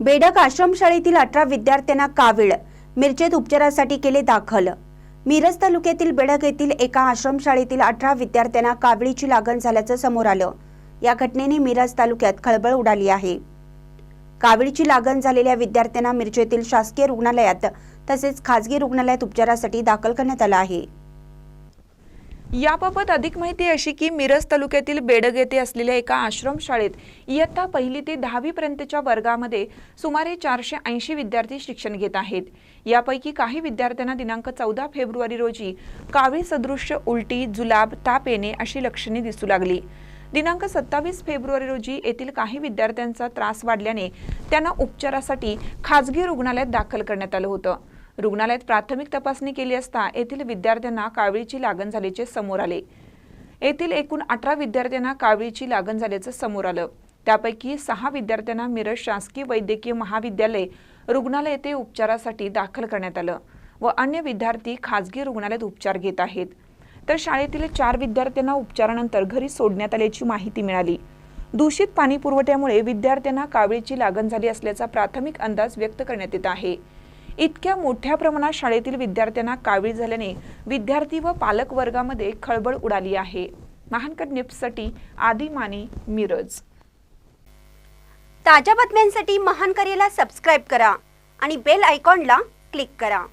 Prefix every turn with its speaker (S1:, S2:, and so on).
S1: बेडक आश्रमशाळेतील अठरा विद्यार्थ्यांना कावीळ मिरजेत उपचारासाठी केले दाखल. मिरज तालुक्यातील बेडक येथील एका आश्रमशाळेतील अठरा विद्यार्थ्यांना काविळीची लागण झाल्याचं समोर आलं. या घटनेने मिरज तालुक्यात खळबळ उडाली आहे. काविळीची लागण झालेल्या विद्यार्थ्यांना मिरजेतील शासकीय रुग्णालयात तसेच खासगी रुग्णालयात उपचारासाठी दाखल करण्यात आलं आहे.
S2: याबाबत अधिक माहिती अशी की मिरज तालुक्यातील बेडग येथे असलेल्या एका आश्रमशाळेत इयत्ता पहिली ते दहावी पर्यंतच्या वर्गामध्ये सुमारे चारशे ऐंशी विद्यार्थी शिक्षण घेत आहेत. यापैकी काही विद्यार्थ्यांना दिनांक चौदा फेब्रुवारी रोजी कावीळ सदृश्य उलटी जुलाब ताप येणे अशी लक्षणे दिसू लागली. दिनांक सत्तावीस फेब्रुवारी रोजी येथील काही विद्यार्थ्यांचा त्रास वाढल्याने त्यांना उपचारासाठी खाजगी रुग्णालयात दाखल करण्यात आलं होतं. रुग्णालयात प्राथमिक तपासणी केली असता येथील विद्यार्थ्यांना कावळीची लागण झाल्याचे समोर आले. येथील एकूण अठरा विद्यार्थ्यांना कावळीची लागण झाल्याचं समोर आलं. त्यापैकी सहा विद्यार्थ्यांना मिरज शासकीय वैद्यकीय महाविद्यालय रुग्णालय येथे उपचारासाठी दाखल करण्यात आलं व अन्य विद्यार्थी खाजगी रुग्णालयात उपचार घेत आहेत. तर शाळेतील चार विद्यार्थ्यांना उपचारानंतर घरी सोडण्यात आल्याची माहिती मिळाली. दूषित पाणी पुरवठ्यामुळे विद्यार्थ्यांना कावळीची लागण झाली असल्याचा प्राथमिक अंदाज व्यक्त करण्यात येत आहे. इतक्या मोठ्या प्रमाणात शाळेतील विद्यार्थ्यांना कावीळ झाल्याने विद्यार्थी व पालक वर्गामध्ये खळबळ उडाली आहे. महानकर निप्ससाठी आदी माने मिरज.
S1: ताज्या बातम्यांसाठी महानकरेला सबस्क्राईब करा आणि बेल आयकॉनला क्लिक करा.